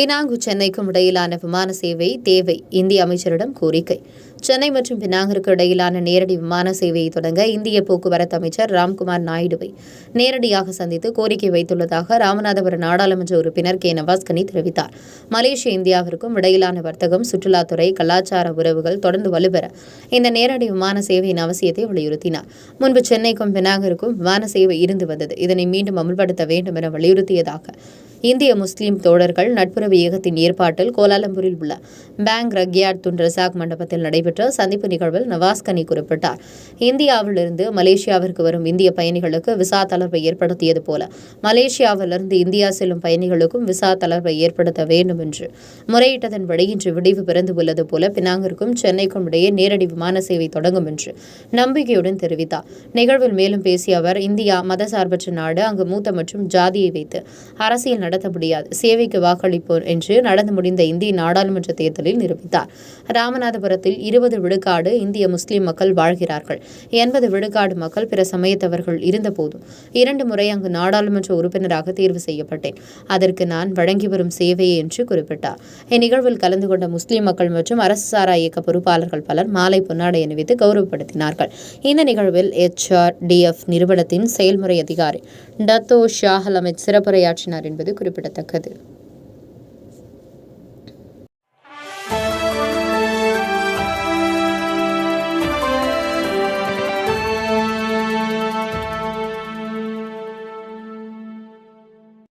Penang சென்னைக்கும் இடையிலான விமான சேவை தேவை இந்திய அமைச்சரிடம் கோரிக்கை. சென்னை மற்றும் பினாங்கிற்கு இடையிலான நேரடி விமான சேவையை தொடங்க இந்திய போக்குவரத்து அமைச்சர் ராம்குமார் நாயுடுவை நேரடியாக சந்தித்து கோரிக்கை வைத்துள்ளதாக ராமநாதபுரம் நாடாளுமன்ற உறுப்பினர் கே நவாஸ்கனி தெரிவித்தார். மலேசிய இந்தியாவிற்கும் இடையிலான வர்த்தகம் சுற்றுலாத்துறை கலாச்சார உறவுகள் தொடர்ந்து வலுப்பெற இந்த நேரடி விமான சேவையின் அவசியத்தை வலியுறுத்தினார். முன்பு சென்னைக்கும் பினாங்கிற்கும் விமான சேவை இருந்து வந்தது. இதனை மீண்டும் அமல்படுத்த வேண்டும் என வலியுறுத்தியதாக இந்திய முஸ்லீம் தோழர்கள் நட்புறவு இயக்கத்தின் ஏற்பாட்டில் கோலாலம்பூரில் உள்ள பேங்க் ரக்யார் துன் ரசாக் மண்டபத்தில் நடைபெற்ற நடைபெற்ற சந்திப்பு நிகழ்வில் நவாஸ் கனி குறிப்பிட்டார். இந்தியாவிலிருந்து மலேசியாவிற்கு வரும் இந்திய பயணிகளுக்கு விசா தளர்வை ஏற்படுத்தியது போல மலேசியாவிலிருந்து இந்தியா செல்லும் பயணிகளுக்கும் விசா தளர்வை ஏற்படுத்த வேண்டும் என்று முறையிட்டதன்படி இன்று விடிவு பிறந்து உள்ளது போல பினாங்கிற்கும் சென்னைக்கும் இடையே நேரடி விமான சேவை தொடங்கும் என்று நம்பிக்கையுடன் தெரிவித்தார். நிகழ்வில் மேலும் பேசிய அவர் இந்தியா மதசார்பற்ற நாடு அங்கு மூத்த மற்றும் ஜாதியை வைத்து அரசியல் நடத்த முடியாது சேவைக்கு வாக்களிப்போர் என்று நடந்து முடிந்த இந்திய நாடாளுமன்ற தேர்தலில் நிரூபித்தார். ராமநாதபுரத்தில் இரு இருபது விழுக்காடு இந்திய முஸ்லிம் மக்கள் வாழ்கிறார்கள். எண்பது விழுக்காடு மக்கள் பிற சமயத்தவர்கள் இருந்தபோதும் இரண்டு முறை அங்கு நாடாளுமன்ற உறுப்பினராக தேர்வு செய்யப்பட்டேன். அதற்கு நான் வழங்கி வரும் சேவையே என்று குறிப்பிட்டார். இந்நிகழ்வில் கலந்து கொண்ட முஸ்லிம் மக்கள் மற்றும் அரசு சாரா இயக்க பொறுப்பாளர்கள் பலர் மாலை பொன்னாடை அணிவித்து கௌரவப்படுத்தினார்கள். இந்த நிகழ்வில் எச்ஆர் டிஎஃப் நிறுவனத்தின் செயல்முறை அதிகாரி டத்தோ ஷாஹல் அமித் சிறப்புரையாற்றினார் என்பது குறிப்பிடத்தக்கது.